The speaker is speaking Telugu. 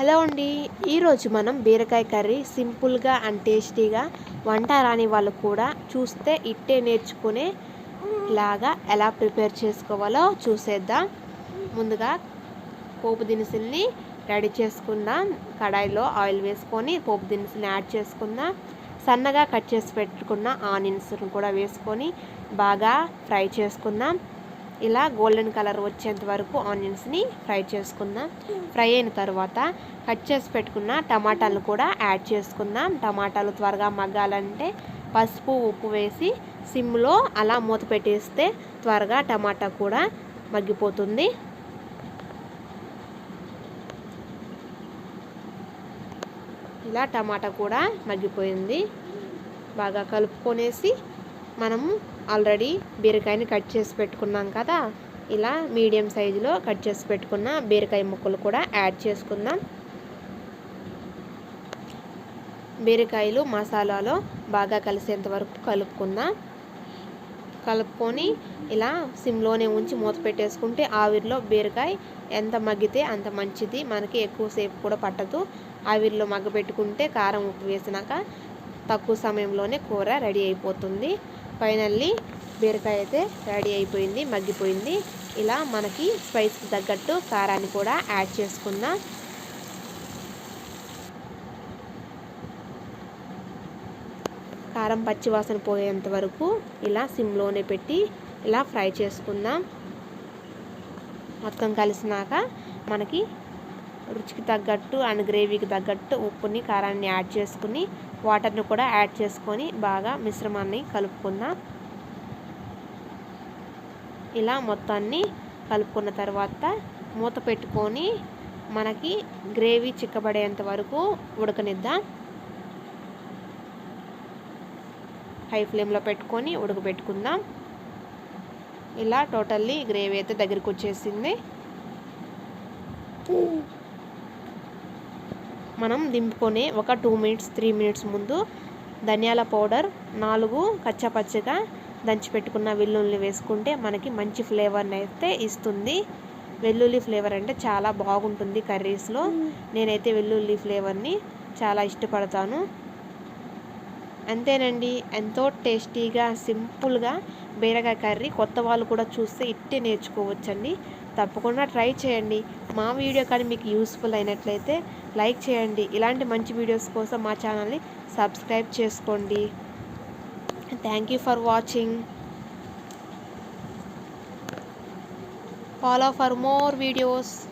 హలో అండి. ఈరోజు మనం బీరకాయ కర్రీ సింపుల్గా అండ్ టేస్టీగా వంట రాని వాళ్ళు కూడా చూస్తే ఇట్టే నేర్చుకునే లాగా ఎలా ప్రిపేర్ చేసుకోవాలో చూసేద్దాం. ముందుగా పోపు దినుసుల్ని రెడీ చేసుకుందాం. కడాయిలో ఆయిల్ వేసుకొని పోపు దినుసుని యాడ్ చేసుకుందాం. సన్నగా కట్ చేసి పెట్టుకున్న ఆనియన్స్ని కూడా వేసుకొని బాగా ఫ్రై చేసుకుందాం. ఇలా గోల్డెన్ కలర్ వచ్చేంత వరకు ఆనియన్స్ని ఫ్రై చేసుకుందాం. ఫ్రై అయిన తర్వాత కట్ చేసి పెట్టుకున్న టమాటాలు కూడా యాడ్ చేసుకుందాం. టమాటాలు త్వరగా మగ్గాలంటే పసుపు ఉప్పు వేసి సిమ్లో అలా మూత పెట్టేస్తే త్వరగా టమాటా కూడా మగ్గిపోతుంది. ఇలా టమాటా కూడా మగ్గిపోయింది. బాగా కలుపుకొనేసి మనము ఆల్రెడీ బీరకాయని కట్ చేసి పెట్టుకున్నాం కదా. ఇలా మీడియం సైజులో కట్ చేసి పెట్టుకున్న బీరకాయ ముక్కలు కూడా యాడ్ చేసుకుందాం. బీరకాయలు మసాలాలో బాగా కలిసేంత వరకు కలుపుకుందాం. కలుపుకొని ఇలా సిమ్లోనే ఉంచి మూత పెట్టేసుకుంటే ఆవిరిలో బీరకాయ ఎంత మగ్గితే అంత మంచిది. మనకి ఎక్కువసేపు కూడా పట్టదు. ఆవిరిలో మగ్గబెట్టుకుంటే కారం ఉప్పు వేసినాక తక్కువ సమయంలోనే కూర రెడీ అయిపోతుంది. ఫైనల్లీ బీరకాయ అయితే రెడీ అయిపోయింది మగ్గిపోయింది. ఇలా మనకి స్పైస్కి తగ్గట్టు కారాన్ని కూడా యాడ్ చేసుకుందాం. కారం పచ్చివాసన పోయేంత వరకు ఇలా సిమ్లోనే పెట్టి ఇలా ఫ్రై చేసుకుందాం. మొత్తం కలిసినాక మనకి రుచికి తగ్గట్టు అండ్ గ్రేవీకి తగ్గట్టు ఉప్పుని కారాన్ని యాడ్ చేసుకుని వాటర్ని కూడా యాడ్ చేసుకొని బాగా మిశ్రమాన్ని కలుపుకుందాం. ఇలా మొత్తాన్ని కలుపుకున్న తర్వాత మూత పెట్టుకొని మనకి గ్రేవీ చిక్కబడేంత వరకు ఉడకనిద్దాం. హై ఫ్లేమ్లో పెట్టుకొని ఉడకబెట్టుకుందాం. ఇలా టోటల్లీ గ్రేవీ అయితే దగ్గరికి వచ్చేసింది. మనం దింపుకొని ఒక టూ మినిట్స్ త్రీ మినిట్స్ ముందు ధనియాల పౌడర్ నాలుగు కచ్చపచ్చగా దంచి పెట్టుకున్న వెల్లుల్లి వేసుకుంటే మనకి మంచి ఫ్లేవర్ని అయితే ఇస్తుంది. వెల్లుల్లి ఫ్లేవర్ అంటే చాలా బాగుంటుంది కర్రీస్లో. నేనైతే వెల్లుల్లి ఫ్లేవర్ని చాలా ఇష్టపడతాను. అంతేనండి. ఎంతో టేస్టీగా సింపుల్గా బీరకాయ కర్రీ కొత్త వాళ్ళు కూడా చూస్తే ఇట్టే నేర్చుకోవచ్చండి. తప్పకుండా ట్రై చేయండి. మా వీడియో కానీ మీకు యూస్ఫుల్ అయినట్లయితే లైక్ చేయండి. ఇలాంటి మంచి వీడియోస్ కోసం మా ఛానల్ని సబ్స్క్రైబ్ చేసుకోండి. Thank you for watching. Follow for more videos